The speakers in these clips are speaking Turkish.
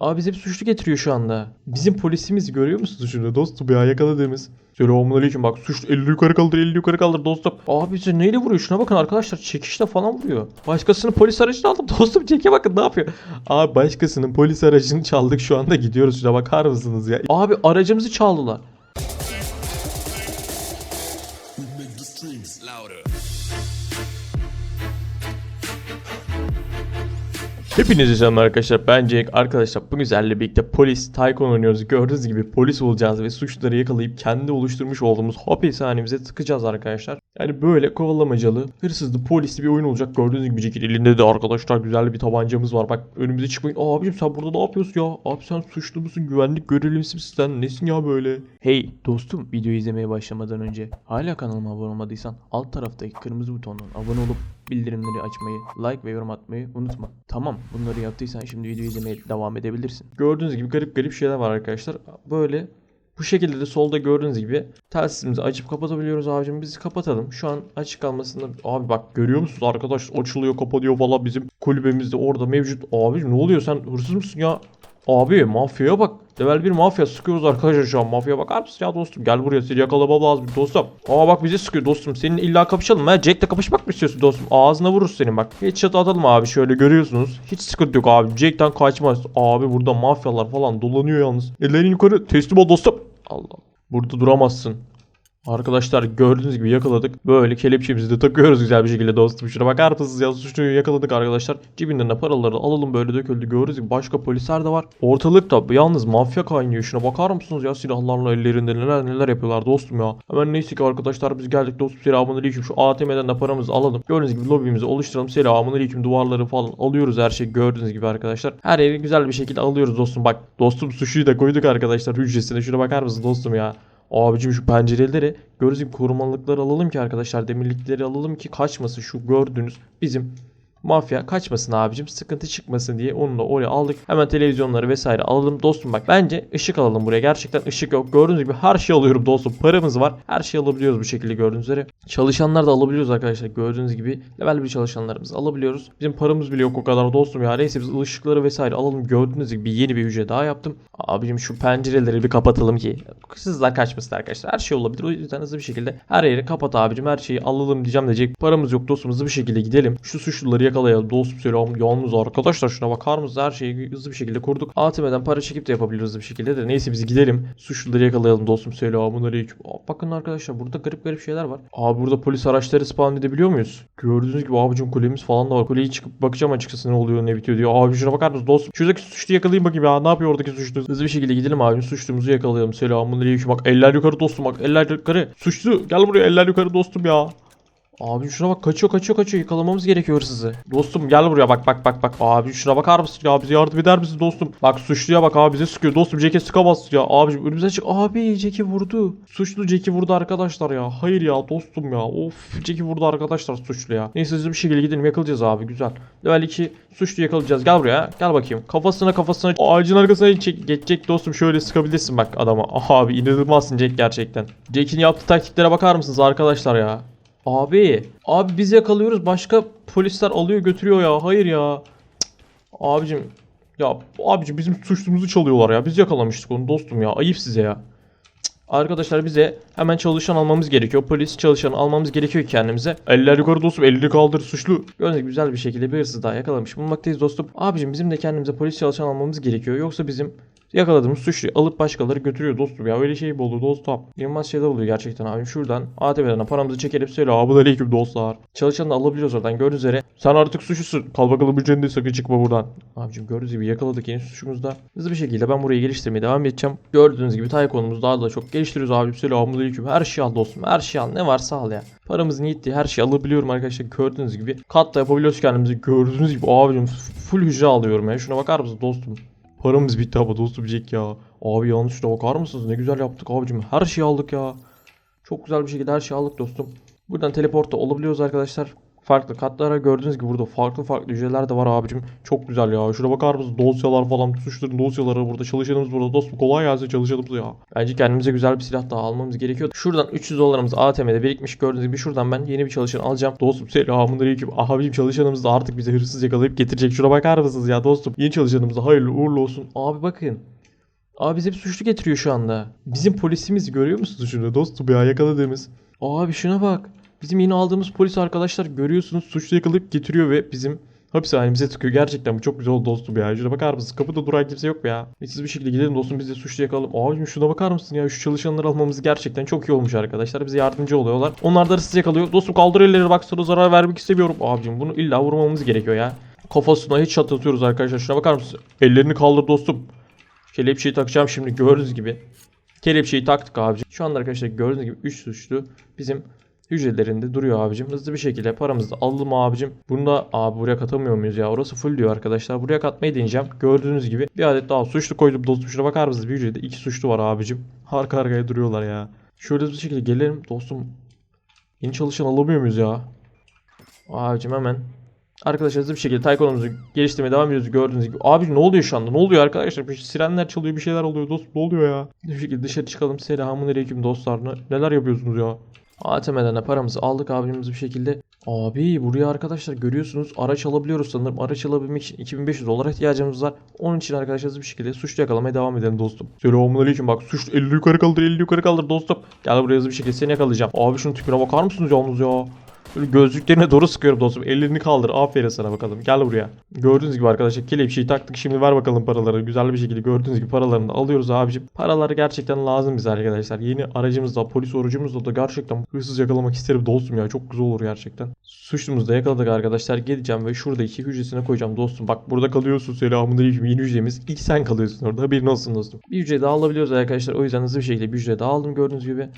Abi bize bir suçlu getiriyor şu anda. Bizim polisimiz görüyor musunuz şunu dostum ya yakaladığımız. Selamünaleyküm bak suçlu 50 yukarı kaldır 50 yukarı kaldır dostum. Abi bize neyle vuruyor şuna bakın arkadaşlar çekişle falan vuruyor. Başkasının polis aracını aldım dostum çeke bakın ne yapıyor. Abi başkasının polis aracını çaldık şu anda gidiyoruz şuna bakar mısınız ya. Abi aracımızı çaldılar. Hepinize selam arkadaşlar. Ben Cenk. Arkadaşlar bu güzelle birlikte polis Tycoon oynuyoruz. Gördüğünüz gibi polis olacağız ve suçluları yakalayıp kendi oluşturmuş olduğumuz hapishanemize tıkacağız arkadaşlar. Yani böyle kovalamacalı, hırsızlı, polisli bir oyun olacak. Gördüğünüz gibi Cenk'in elinde de arkadaşlar güzel bir tabancamız var. Bak önümüze çıkmayın. Aa abicim sen burada ne yapıyorsun ya? Abi sen suçlu musun? Güvenlik görevlisi misin sen? Nesin ya böyle? Hey dostum videoyu izlemeye başlamadan önce hala kanalıma abone olmadıysan alt taraftaki kırmızı butondan abone olup bildirimleri açmayı, like ve yorum atmayı unutma. Tamam bunları yaptıysan şimdi videoyu izlemeye devam edebilirsin. Gördüğünüz gibi garip garip şeyler var arkadaşlar. Böyle bu şekilde de solda gördüğünüz gibi telsizimizi açıp kapatabiliyoruz abicim. Biz kapatalım. Şu an açık kalmasında abi bak görüyor musunuz arkadaş açılıyor kapatıyor falan bizim kulübemizde orada mevcut. Abicim ne oluyor sen hırsız mısın ya? Abi mafyaya bak. Level 1 mafya sıkıyoruz arkadaşlar şu an. Mafya bakar mısın ya dostum? Gel buraya seni yakalamam lazım dostum. Aa bak bizi sıkıyor dostum. Senin illa kapışalım ha? Jack'le kapışmak mı istiyorsun dostum? Ağzına vurur senin bak. Hiç çatı atalım abi şöyle görüyorsunuz. Hiç sıkıntı yok abi. Jack'ten kaçmaz. Abi burada mafyalar falan dolanıyor yalnız. Ellerini yukarı teslim ol dostum. Allah. Burada duramazsın. Arkadaşlar gördüğünüz gibi yakaladık. Böyle kelepçemizi de takıyoruz güzel bir şekilde dostum. Şuna bakar mısınız ya suçluyu yakaladık arkadaşlar. Cebinden de paraları alalım böyle döküldü. Gördüğünüz gibi başka polisler de var. Ortalıkta yalnız mafya kaynıyor. Şuna bakar mısınız ya silahlarla ellerinde neler neler yapıyorlar dostum ya. Hemen neyse ki arkadaşlar biz geldik dostum selamünaleyküm. Şu ATM'den de paramızı alalım. Gördüğünüz gibi lobimizi oluşturalım. Selamünaleyküm duvarları falan alıyoruz her şey gördüğünüz gibi arkadaşlar. Her yeri güzel bir şekilde alıyoruz dostum. Bak dostum suçluyu da koyduk arkadaşlar hücresine. Şuna bakar mısınız dostum ya. Abicim şu pencereleri gördüğünüz gibi korumalıkları alalım ki arkadaşlar demirlikleri alalım ki kaçmasın. Şu gördüğünüz bizim mafya kaçmasın abicim sıkıntı çıkmasın diye onu da oraya aldık. Hemen televizyonları vesaire alalım. Dostum bak bence ışık alalım buraya. Gerçekten ışık yok. Gördüğünüz gibi her şey alıyorum dostum. Paramız var. Her şey alabiliyoruz bu şekilde gördüğünüz üzere. Çalışanlar da alabiliyoruz arkadaşlar. Gördüğünüz gibi level bir çalışanlarımızı alabiliyoruz. Bizim paramız bile yok o kadar dostum ya. Neyse biz ışıkları vesaire alalım. Gördüğünüz gibi yeni bir hücre daha yaptım. Abicim şu pencereleri bir kapatalım ki hırsızlar kaçmasın arkadaşlar. Her şey olabilir. O yüzden hızlı bir şekilde her yeri kapat abicim. Her şeyi alalım diyeceğim diyecek paramız yok. Dostum hızlı bir şekilde gidelim. Şu suçluları yakalayalım. Dostum selam. Yalnız arkadaşlar şuna bakar mısınız? Her şeyi hızlı bir şekilde kurduk. ATM'den para çekip de yapabiliriz hızlı bir şekilde de. Neyse biz gidelim. Suçluları yakalayalım. Dostum selamun aleyküm. Bakın arkadaşlar burada garip garip şeyler var. Abi burada polis araçları spawn edebiliyor muyuz? Gördüğünüz gibi abicim kulemiz falan da var. Kuleyi çıkıp bakacağım açıkçası ne oluyor ne bitiyor diyor abi şuna bakar mısınız? Dostum şuradaki suçluyu yakalayayım bakayım ya. Ne yapıyor oradaki suçlu? Hızlı bir şekilde gidelim abicim. Suçlumuzu yakalayalım. Selamun aleyküm bak eller yukarı dostum bak eller yukarı. Suçlu. Gel buraya eller yukarı dostum ya Abi şuna bak kaçıyor kaçıyor kaçıyor yakalamamız gerekiyor hırsızı. Dostum gel buraya bak bak bak bak. Abi şuna bakar mısın ya bize yardım eder misin dostum? Bak suçluya bak abi bize sıkıyor. Dostum Jack'e sıkamazsın ya. Abicim önümüze çık. Abi Jack'i vurdu. Suçlu Jack'i vurdu arkadaşlar ya. Hayır ya dostum ya. Of Jack'i vurdu arkadaşlar suçlu ya. Neyse hızlı bir şekilde gidelim yakalayacağız abi güzel. Level 2 suçlu yakalayacağız. Gel buraya. Gel bakayım. Kafasına kafasına ağacın arkasına çek, geçecek dostum şöyle sıkabilirsin bak adama. Abi inanılmazsın Jack gerçekten. Jack'in yaptığı taktiklere bakar mısınız arkadaşlar ya? Abi, abi biz yakalıyoruz başka polisler alıyor götürüyor ya. Hayır ya. Cık. Abicim ya abicim bizim suçlumuzu çalıyorlar ya. Biz yakalamıştık onu dostum ya. Ayıp size ya. Arkadaşlar bize hemen çalışan almamız gerekiyor. Polis çalışanı almamız gerekiyor ki kendimize. Eller yukarı dostum elini kaldır suçlu. Gördüğünüz gibi güzel bir şekilde bir hırsız daha yakalamış bulunmaktayız dostum. Abicim bizim de kendimize polis çalışan almamız gerekiyor. Yoksa bizim Yakaladığımız suçluyu alıp başkaları götürüyor dostum ya öyle şey mi olur dostum. İnanılmaz şeyler oluyor gerçekten abi. Şuradan ATM'den paramızı çekelim selamun aleyküm dostlar. Çalışanı da alabiliyoruz oradan gördüğünüz üzere. Sen artık suçlusun. Kal bakalım ücretinde sakın çıkma buradan. Abicim gördüğünüz gibi yakaladık yeni suçumuz da. Hızlı bir şekilde ben burayı geliştirmeye devam edeceğim. Gördüğünüz gibi Taycon'umuzu daha da çok geliştiriyoruz abicim. Selamun aleyküm. Her şeyi al dostum. Her şeyi al. Ne varsa al ya. Paramızın yettiği her şeyi alabiliyorum arkadaşlar. Gördüğünüz gibi. Kat da yapabiliyoruz kendimizi. Gördüğünüz gibi abicim full hücre alıyorum ya. Şuna bakar mısın dostum? Paramız bitti ama dostum Jack ya. Abi yanlış şuna bakar mısınız? Ne güzel yaptık abicim. Her şeyi aldık ya. Çok güzel bir şekilde her şeyi aldık dostum. Buradan teleportta olabiliyoruz arkadaşlar. Farklı katlara gördüğünüz gibi burada farklı farklı hücreler de var abicim. Çok güzel ya. Şuna bakar mısınız? Dosyalar falan. Suçların dosyaları burada. Çalışanımız burada. Dostum kolay gelsin çalışanımız ya. Bence kendimize güzel bir silah daha almamız gerekiyor. Şuradan 300 dolarımız ATM'de birikmiş. Gördüğünüz gibi şuradan ben yeni bir çalışan alacağım. Dostum selamünaleyküm. Abicim çalışanımız da artık bize hırsız yakalayıp getirecek. Şuna bakar mısınız ya dostum? Yeni çalışanımız da hayırlı uğurlu olsun. Abi bakın. Abi bize bir suçlu getiriyor şu anda. Bizim polisimiz görüyor musunuz şunu dostum ya yakaladığımız. Abi şuna bak. Bizim yeni aldığımız polis arkadaşlar görüyorsunuz suçlu yakalayıp getiriyor ve bizim hapishanemize tıkıyor. Gerçekten bu çok güzel oldu dostum ya. Şuna bakar mısın? Kapıda duran kimse yok mu ya? Hiçsiz bir şekilde gidelim dostum biz de suçlu yakalayalım. Abicim şuna bakar mısın ya? Şu çalışanları almamız gerçekten çok iyi olmuş arkadaşlar. Bize yardımcı oluyorlar. Onlar da hırsız yakalıyor. Dostum kaldır elleri bak sana zarar vermek istemiyorum. Abicim bunu illa vurmamız gerekiyor ya. Kafasına hiç atlatıyoruz arkadaşlar. Şuna bakar mısın? Ellerini kaldır dostum. Kelepçeyi takacağım şimdi gördüğünüz gibi. Kelepçeyi taktık abicim. Şu anda arkadaşlar gördüğünüz gibi 3 suçlu bizim hücrelerinde duruyor abicim. Hızlı bir şekilde paramızı da alalım abicim. Bunu da abi buraya katamıyor muyuz ya? Orası full diyor arkadaşlar. Buraya katmayı deneyeceğim. Gördüğünüz gibi bir adet daha suçlu koydum dostum. Bakar mısınız? Bir hücrede iki suçlu var abicim. Arka arkaya duruyorlar ya. Şöyle bir şekilde gelelim dostum. Yeni çalışan alamıyor muyuz ya? Abicim hemen Arkadaşlar hızlı bir şekilde Taycon'umuzu geliştirmeye devam ediyoruz gördüğünüz gibi. Abi ne oluyor şu anda? Ne oluyor arkadaşlar? Bir sirenler çalıyor bir şeyler oluyor dostum. Ne oluyor ya? Bir şekilde dışarı çıkalım. Selamun aleyküm dostlar. Ne- Neler yapıyorsunuz ya? ATM'den de paramızı aldık abimiz bir şekilde. Abi buraya arkadaşlar görüyorsunuz araç alabiliyoruz sanırım. Araç alabilmek için 2500 dolara ihtiyacımız var. Onun için arkadaşlar bir şekilde suçlu yakalamaya devam edelim dostum. Selamun aleyküm bak suçlu elini yukarı kaldır elini yukarı kaldır dostum. Gel buraya hızlı bir şekilde seni yakalayacağım. Abi şunun tipine bakar mısınız yalnız ya? Böyle gözlüklerine doğru sıkıyorum dostum. Ellerini kaldır. Aferin sana bakalım. Gel buraya. Gördüğünüz gibi arkadaşlar kelepçeyi taktık. Şimdi ver bakalım paraları. Güzel bir şekilde gördüğünüz gibi paralarını alıyoruz abicim. Paraları gerçekten lazım bize arkadaşlar. Yeni aracımızda, polis orucumuzda da gerçekten hırsız yakalamak isterim dostum ya. Çok güzel olur gerçekten. Suçlumuzu da yakaladık arkadaşlar. Geleceğim ve şuradaki hücresine koyacağım dostum. Bak burada kalıyorsun. Selamünaleyküm. Yeni hücremiz. İlk sen kalıyorsun orada. Haberin olsun dostum. Bir hücre daha alabiliyoruz arkadaşlar. O yüzden hızlı bir şekilde bir hücre daha aldım gördüğünüz gibi.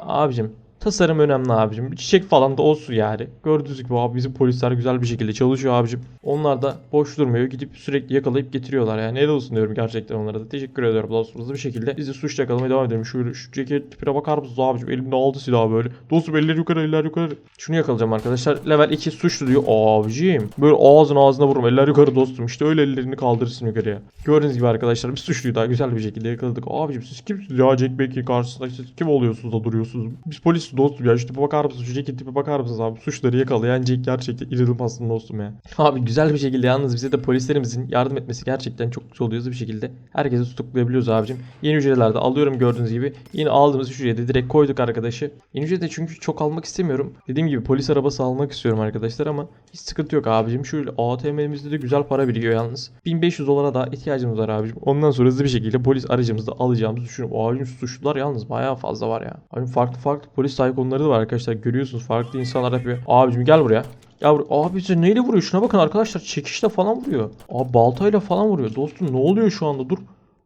Abicim Tasarım önemli abicim. Bir çiçek falan da olsun yani. Gördüğünüz gibi abi bizim polisler güzel bir şekilde çalışıyor abicim. Onlar da boş durmuyor. Gidip sürekli yakalayıp getiriyorlar yani. Ne olsun diyorum gerçekten onlara da. Teşekkür ediyorum dostum. Hızlı bir şekilde biz de suç yakalamaya devam edelim. Şöyle şu ceket tipine bakar mısınız abicim? Elinde aldı silahı böyle. Dostum eller yukarı eller yukarı. Şunu yakalayacağım arkadaşlar. Level 2 suçlu diyor. Abicim. Böyle ağzına ağzına vururum. Eller yukarı dostum. İşte öyle ellerini kaldırırsın yukarıya. Gördüğünüz gibi arkadaşlar bir suçluyu daha güzel bir şekilde yakaladık. Abicim siz kimsiniz ya Jack Beck'in karşısında? Siz kim oluyorsunuz da duruyorsunuz? Biz polis dostum ya. Şu tipe bakar mısınız? Şu Jack'in tipe bakar mısınız abi? Suçları yakalayan Jack gerçekten inanılmaz dostum ya. Abi güzel bir şekilde yalnız bize de polislerimizin yardım etmesi gerçekten çok güzel oluyor. Hızlı bir şekilde herkesi tutuklayabiliyoruz abicim. Yeni hücrelerde alıyorum gördüğünüz gibi. Yeni aldığımız hücreye direkt koyduk arkadaşı. Yeni hücrede çünkü çok almak istemiyorum. Dediğim gibi polis arabası almak istiyorum arkadaşlar ama hiç sıkıntı yok abicim. Şöyle ATM'imizde de güzel para birikiyor yalnız. 1500 dolara da ihtiyacımız var abicim. Ondan sonra hızlı bir şekilde polis aracımızı da alacağımızı düşünüyorum. Abicim suçlular yalnız bayağı fazla var ya. Abicim farklı farklı polis taykonları da var arkadaşlar. Görüyorsunuz farklı insanlar yapıyor. Abicim gel buraya. Ya bur- abi bize neyle vuruyor? Şuna bakın arkadaşlar çekişle falan vuruyor. Abi baltayla falan vuruyor. Dostum ne oluyor şu anda? Dur.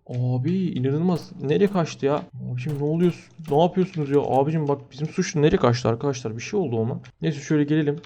Abi inanılmaz. Nereye kaçtı ya? Abicim ne oluyor? Ne yapıyorsunuz ya? Abicim bak bizim suçlu nereye kaçtı arkadaşlar? Bir şey oldu ona. Neyse şöyle gelelim.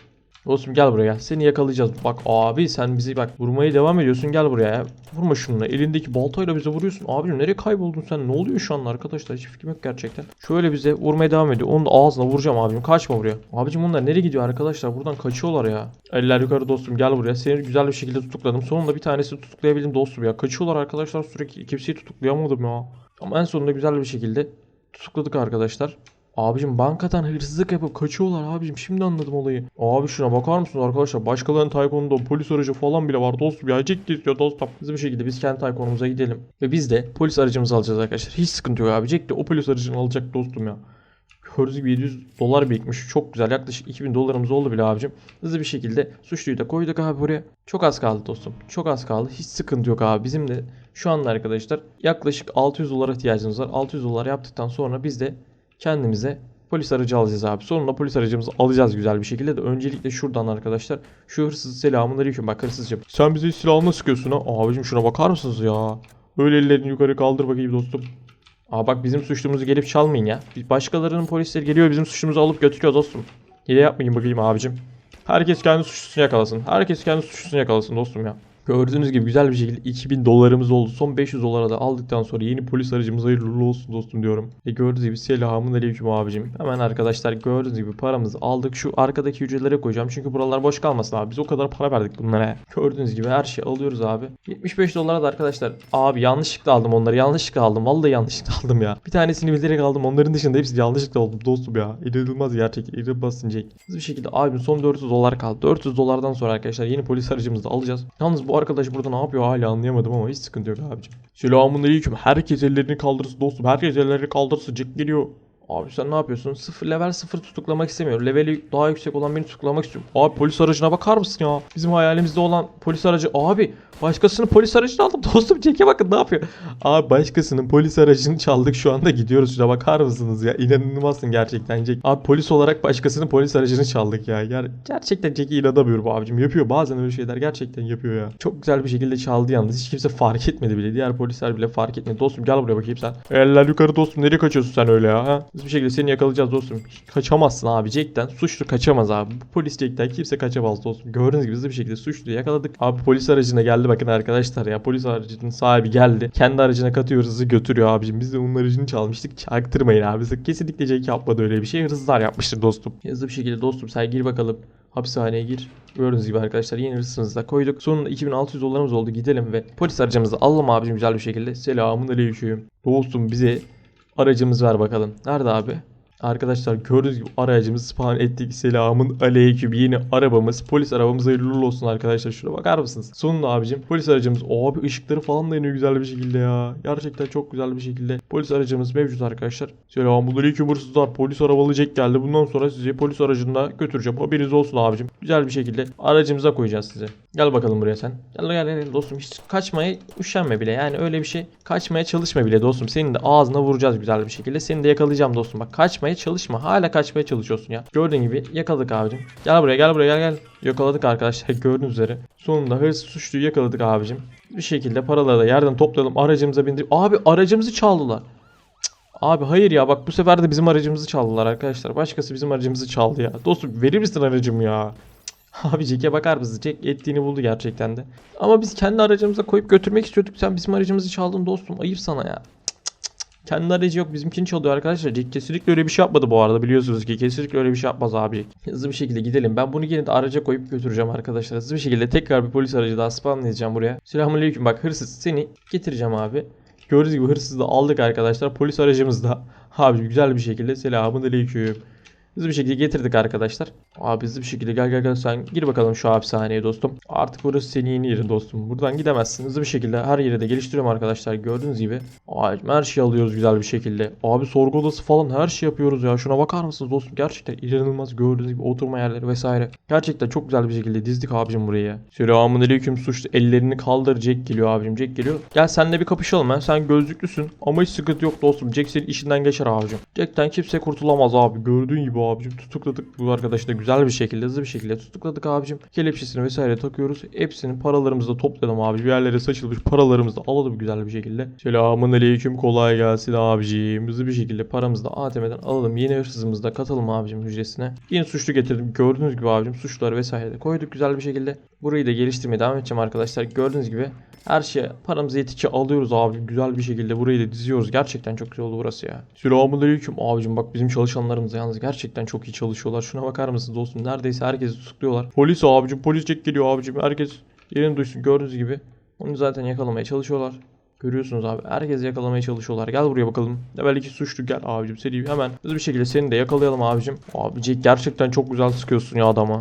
Dostum gel buraya. Seni yakalayacağız. Bak abi sen bizi bak vurmaya devam ediyorsun. Gel buraya. ya. Vurma şununla. Elindeki baltayla bize vuruyorsun. Abicim nereye kayboldun sen? Ne oluyor şu anda arkadaşlar? Hiç fikrim yok gerçekten. Şöyle bize vurmaya devam ediyor. Onun da ağzına vuracağım abicim. Kaçma buraya. Abicim bunlar nereye gidiyor arkadaşlar? Buradan kaçıyorlar ya. Eller yukarı dostum gel buraya. Seni güzel bir şekilde tutukladım. Sonunda bir tanesini tutuklayabildim dostum ya. Kaçıyorlar arkadaşlar sürekli. Kimseyi tutuklayamadım ya. Ama en sonunda güzel bir şekilde tutukladık arkadaşlar. Abicim bankadan hırsızlık yapıp kaçıyorlar abicim. Şimdi anladım olayı. Abi şuna bakar mısınız arkadaşlar? Başkalarının taykonunda polis aracı falan bile var dostum. Ya ciddi ya dostum. Hızlı bir şekilde biz kendi taykonumuza gidelim. Ve biz de polis aracımızı alacağız arkadaşlar. Hiç sıkıntı yok abi. Jack de o polis aracını alacak dostum ya. Gördüğünüz gibi 700 dolar birikmiş. Çok güzel. Yaklaşık 2000 dolarımız oldu bile abicim. Hızlı bir şekilde suçluyu da koyduk abi buraya. Çok az kaldı dostum. Çok az kaldı. Hiç sıkıntı yok abi. Bizim de şu anda arkadaşlar yaklaşık 600 dolara ihtiyacımız var. 600 dolar yaptıktan sonra biz de kendimize polis aracı alacağız abi. Sonunda polis aracımızı alacağız güzel bir şekilde de öncelikle şuradan arkadaşlar şu hırsız selamun aleyküm bak hırsızcım. Sen bize silahını sıkıyorsun ha. Abicim şuna bakar mısınız ya? Öyle ellerini yukarı kaldır bakayım dostum. Aa bak bizim suçlumuzu gelip çalmayın ya. Başkalarının polisleri geliyor bizim suçlumuzu alıp götürüyor dostum. Hile yapmayın bakayım abicim. Herkes kendi suçlusunu yakalasın. Herkes kendi suçlusunu yakalasın dostum ya. Gördüğünüz gibi güzel bir şekilde 2000 dolarımız oldu. Son 500 dolara da aldıktan sonra yeni polis aracımız hayırlı olsun dostum diyorum. E gördüğünüz gibi selamun aleyküm abicim. Hemen arkadaşlar gördüğünüz gibi paramızı aldık. Şu arkadaki hücrelere koyacağım. Çünkü buralar boş kalmasın abi. Biz o kadar para verdik bunlara. Gördüğünüz gibi her şeyi alıyoruz abi. 75 dolara da arkadaşlar. Abi yanlışlıkla aldım onları. Yanlışlıkla aldım. Vallahi yanlışlıkla aldım ya. Bir tanesini bilerek aldım. Onların dışında hepsi yanlışlıkla aldım dostum ya. İnanılmaz gerçek. İnanılmaz. Hızlı bir şekilde abim son 400 dolar kaldı. 400 dolardan sonra arkadaşlar yeni polis aracımızı da alacağız. Yalnız bu arkadaş burada ne yapıyor hala anlayamadım ama hiç sıkıntı yok abicim. Selamun aleyküm. Herkes ellerini kaldırsın dostum. Herkes ellerini kaldırsın. Jack geliyor. Abi sen ne yapıyorsun? Sıfır level sıfır tutuklamak istemiyorum. Leveli daha yüksek olan beni tutuklamak istiyorum. Abi polis aracına bakar mısın ya? Bizim hayalimizde olan polis aracı. Abi başkasının polis aracını aldım. Dostum Jack'e bakın ne yapıyor? Abi başkasının polis aracını çaldık şu anda gidiyoruz. Şuna bakar mısınız ya? İnanılmazsın gerçekten Jack. Abi polis olarak başkasının polis aracını çaldık ya. Ger gerçekten Jack'e inanamıyorum abicim. Yapıyor bazen öyle şeyler gerçekten yapıyor ya. Çok güzel bir şekilde çaldı yalnız. Hiç kimse fark etmedi bile. Diğer polisler bile fark etmedi. Dostum gel buraya bakayım sen. Eller yukarı dostum. Nereye kaçıyorsun sen öyle ya? Ha? Hızlı bir şekilde seni yakalayacağız dostum. Kaçamazsın abi Jack'ten. Suçlu kaçamaz abi. Bu polis Jack'ten kimse kaçamaz dostum. Gördüğünüz gibi hızlı bir şekilde suçluyu yakaladık. Abi polis aracına geldi bakın arkadaşlar ya. Polis aracının sahibi geldi. Kendi aracına katıyor hızlı götürüyor abicim. Biz de onun aracını çalmıştık. Çaktırmayın abi. Kesinlikle Jack yapmadı öyle bir şey. Hırsızlar yapmıştır dostum. Hızlı bir şekilde dostum sen gir bakalım. Hapishaneye gir. Gördüğünüz gibi arkadaşlar yeni hırsızınızı da koyduk. Sonunda 2600 dolarımız oldu. Gidelim ve polis aracımızı alalım abicim güzel bir şekilde. Selamun aleyküm. Dostum bize aracımız ver bakalım. Nerede abi? Arkadaşlar gördüğünüz gibi aracımızı spawn ettik. Selamun aleyküm. Yeni arabamız. Polis arabamız hayırlı olsun arkadaşlar. Şuna bakar mısınız? Sonunda abicim polis aracımız. Abi ışıkları falan da yanıyor güzel bir şekilde ya. Gerçekten çok güzel bir şekilde. Polis aracımız mevcut arkadaşlar. Selamun aleyküm hırsızlar. Polis arabalı Jack geldi. Bundan sonra sizi polis aracında götüreceğim. Haberiniz olsun abicim. Güzel bir şekilde aracımıza koyacağız sizi. Gel bakalım buraya sen. Gel gel gel dostum. Hiç kaçmaya üşenme bile. Yani öyle bir şey. Kaçmaya çalışma bile dostum. Senin de ağzına vuracağız güzel bir şekilde. Seni de yakalayacağım dostum. Bak kaçmaya çalışma. Hala kaçmaya çalışıyorsun ya. Gördüğün gibi yakaladık abicim. Gel buraya gel buraya gel gel. Yakaladık arkadaşlar gördüğünüz üzere. Sonunda hırsız suçluyu yakaladık abicim. Bir şekilde paraları da yerden toplayalım. Aracımıza bindirip. Abi aracımızı çaldılar. Abi hayır ya bak bu sefer de bizim aracımızı çaldılar arkadaşlar. Başkası bizim aracımızı çaldı ya. Dostum verir misin aracımı ya? Abi Jack'e bakar mısın? Jack ettiğini buldu gerçekten de. Ama biz kendi aracımıza koyup götürmek istiyorduk. Sen bizim aracımızı çaldın dostum. Ayıp sana ya. Kendi aracı yok bizimkini çalıyor arkadaşlar. Jack kesinlikle öyle bir şey yapmadı bu arada biliyorsunuz ki kesinlikle öyle bir şey yapmaz abi. Hızlı bir şekilde gidelim. Ben bunu yine de araca koyup götüreceğim arkadaşlar. Hızlı bir şekilde tekrar bir polis aracı daha spawnlayacağım buraya. Selamünaleyküm bak hırsız seni getireceğim abi. Gördüğünüz gibi hırsızı da aldık arkadaşlar. Polis aracımız da abi güzel bir şekilde selamünaleyküm. Hızlı bir şekilde getirdik arkadaşlar. Abi hızlı bir şekilde gel gel gel sen gir bakalım şu hapishaneye dostum. Artık burası senin yeni yerin dostum. Buradan gidemezsin. Hızlı bir şekilde her yere de geliştiriyorum arkadaşlar. Gördüğünüz gibi. Abi her şeyi alıyoruz güzel bir şekilde. Abi sorgu odası falan her şey yapıyoruz ya. Şuna bakar mısınız dostum? Gerçekten inanılmaz gördüğünüz gibi oturma yerleri vesaire. Gerçekten çok güzel bir şekilde dizdik abicim buraya. Selamun aleyküm suçlu. Ellerini kaldır Jack geliyor abicim. Jack geliyor. Gel seninle bir kapışalım ha. Sen gözlüklüsün. Ama hiç sıkıntı yok dostum. Jack senin işinden geçer abicim. Jack'ten kimse kurtulamaz abi. Gördüğün gibi abicim tutukladık bu arkadaşı da güzel bir şekilde hızlı bir şekilde tutukladık abicim. Kelepçesini vesaire takıyoruz. Hepsinin paralarımızı da toplayalım abi. Bir yerlere saçılmış paralarımızı da alalım güzel bir şekilde. Selamun aleyküm kolay gelsin abicim. Hızlı bir şekilde paramızı da ATM'den alalım. Yeni hırsızımızı da katalım abicim hücresine. Yeni suçlu getirdim. Gördüğünüz gibi abicim suçları vesaire de koyduk güzel bir şekilde. Burayı da geliştirmeye devam edeceğim arkadaşlar. Gördüğünüz gibi her şeye paramızı yettikçe alıyoruz abi. Güzel bir şekilde burayı da diziyoruz. Gerçekten çok güzel oldu burası ya. Selamünaleyküm abicim. Bak bizim çalışanlarımız yalnız gerçekten çok iyi çalışıyorlar. Şuna bakar mısınız dostum? Neredeyse herkesi tutukluyorlar. Polis abicim. Polis çek geliyor abicim. Herkes yerini duysun. Gördüğünüz gibi. Onu zaten yakalamaya çalışıyorlar. Görüyorsunuz abi. Herkes yakalamaya çalışıyorlar. Gel buraya bakalım. Level 2 suçlu gel abicim. Seni hemen hızlı bir şekilde seni de yakalayalım abicim. Abi Jack gerçekten çok güzel sıkıyorsun ya adama.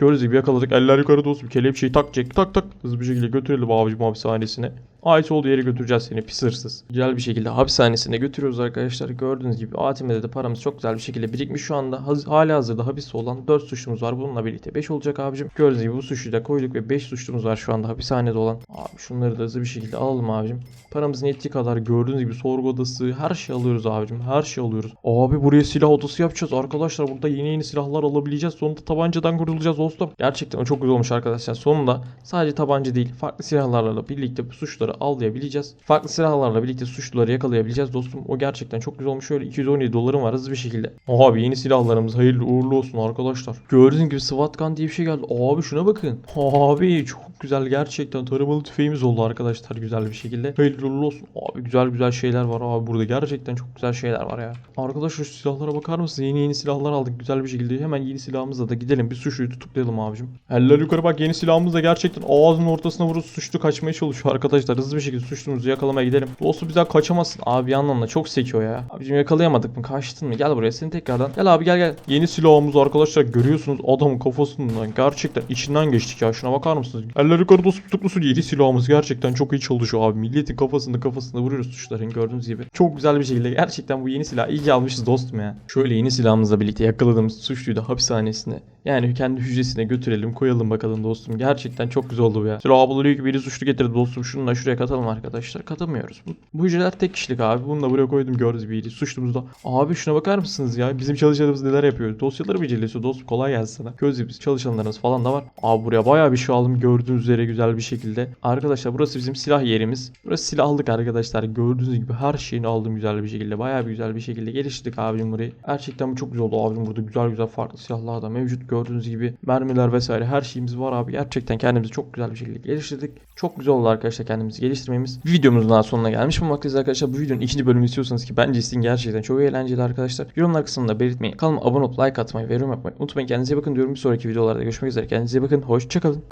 Gördüğünüz gibi yakaladık. Eller yukarı dostum. Kelepçeyi tak Jack. Tak tak. Hızlı bir şekilde götürelim abicim hapishanesine. Ait olduğu yere götüreceğiz seni pis hırsız. Güzel bir şekilde hapishanesine götürüyoruz arkadaşlar. Gördüğünüz gibi ATM'de de paramız çok güzel bir şekilde birikmiş. Şu anda haz- hali hazırda hapiste olan 4 suçlumuz var. Bununla birlikte 5 olacak abicim. Gördüğünüz gibi bu suçluyu da koyduk ve 5 suçlumuz var şu anda hapishanede olan. Abi şunları da hızlı bir şekilde alalım abicim. Paramızın yettiği kadar gördüğünüz gibi sorgu odası her şey alıyoruz abicim. Her şey alıyoruz. Abi buraya silah odası yapacağız arkadaşlar. Burada yeni yeni silahlar alabileceğiz. Sonunda tabancadan kurtulacağız dostum. Gerçekten çok güzel olmuş arkadaşlar. Sonunda sadece tabanca değil farklı silahlarla birlikte bu suçları suçluları avlayabileceğiz. Farklı silahlarla birlikte suçluları yakalayabileceğiz dostum. O gerçekten çok güzel olmuş. Şöyle 217 dolarım var hızlı bir şekilde. Abi yeni silahlarımız hayırlı uğurlu olsun arkadaşlar. Gördüğünüz gibi SWAT gun diye bir şey geldi. Abi şuna bakın. Abi çok güzel gerçekten taramalı tüfeğimiz oldu arkadaşlar güzel bir şekilde. Hayırlı uğurlu olsun. Abi güzel güzel şeyler var abi burada gerçekten çok güzel şeyler var ya. Arkadaşlar şu silahlara bakar mısınız? Yeni yeni silahlar aldık güzel bir şekilde. Hemen yeni silahımızla da gidelim bir suçluyu tutuklayalım abicim. Eller yukarı bak yeni silahımız da gerçekten ağzının ortasına vurup suçlu kaçmaya çalışıyor arkadaşlar. Hızlı bir şekilde suçlumuzu yakalamaya gidelim. Dostum bizden kaçamazsın. Abi bir yandan da çok sekiyor ya. Abicim yakalayamadık mı? Kaçtın mı? Gel buraya seni tekrardan. Gel abi gel gel. Yeni silahımız arkadaşlar görüyorsunuz adamın kafasından gerçekten içinden geçtik ya. Şuna bakar mısınız? Eller yukarı dostum tutuklusun. Yeni silahımız gerçekten çok iyi çalışıyor abi. Milletin kafasında kafasında vuruyoruz suçların gördüğünüz gibi. Çok güzel bir şekilde gerçekten bu yeni silah iyi almışız dostum ya. Şöyle yeni silahımızla birlikte yakaladığımız suçluyu da hapishanesine yani kendi hücresine götürelim koyalım bakalım dostum. Gerçekten çok güzel oldu ya. Silahı diyor ki biri suçlu getirdi dostum. Şunu da şuraya katalım arkadaşlar. Katamıyoruz. Bu, bu hücreler tek kişilik abi. Bunu da buraya koydum gördüğünüz gibi. Suçlumuz da. Abi şuna bakar mısınız ya? Bizim çalışanımız neler yapıyor? Dosyaları inceliyor dostum. Kolay gelsin sana. Göz gibi çalışanlarımız falan da var. Abi buraya bayağı bir şey aldım gördüğünüz üzere güzel bir şekilde. Arkadaşlar burası bizim silah yerimiz. Burası silahlık arkadaşlar. Gördüğünüz gibi her şeyini aldım güzel bir şekilde. Bayağı bir güzel bir şekilde geliştirdik abim burayı. Gerçekten bu çok güzel oldu abim burada. Güzel güzel farklı silahlar da mevcut. Gördüğünüz gibi mermiler vesaire her şeyimiz var abi. Gerçekten kendimizi çok güzel bir şekilde geliştirdik. Çok güzel oldu arkadaşlar kendimizi geliştirmemiz. Bir videomuzun daha sonuna gelmiş bulunmaktayız arkadaşlar. Bu videonun ikinci bölümü istiyorsanız ki bence isteyin gerçekten çok eğlenceli arkadaşlar. Yorumlar kısmında belirtmeyi, kanalıma abone olup like atmayı ve yorum yapmayı unutmayın. Kendinize bakın diyorum. Bir sonraki videolarda görüşmek üzere. Kendinize bakın. Hoşçakalın.